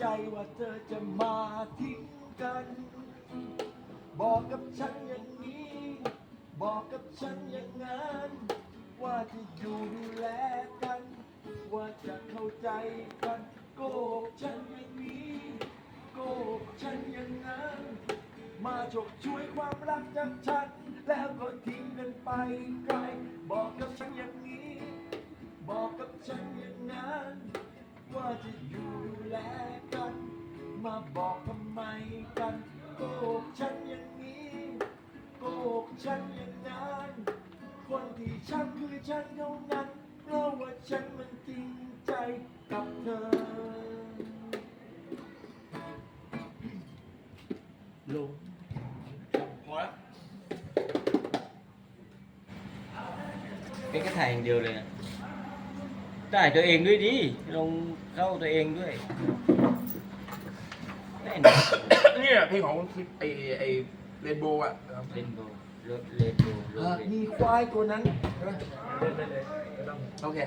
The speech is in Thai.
ใจว่าเธอจะมาทิ้งกัน บอกกับฉันอย่างนี้ บอกกับฉันอย่างนั้น ว่าจะอยู่ดูแลกัน ว่าจะเข้าใจกัน โกหกฉันอย่างนี้ โกหกฉันอย่างนั้น มาฉกช่วยความรักจากฉัน แล้วก็ทิ้งกันไปไกล บอกกับฉันอย่างนี้ บอกกับฉันอย่างนั้น บอกทำไมกันโกหกฉันอย่างนี้โกหกฉันอย่างนั้นคนที่ฉันคือฉันเท่านั้นเพราะว่าฉันมันจริงใจกับเธอ ลงพอแล้วเป็นก็ถ่ายอย่างเดียวเลยนะถ่ายตัวเองด้วยดิลงเข้าตัวเองด้วย ได้นะเนี่ยเพลงของไอไอเรนโบว์อะเล่นโบว์เลนโบว์โรหากเลนมีควายตัวนั้น โอเค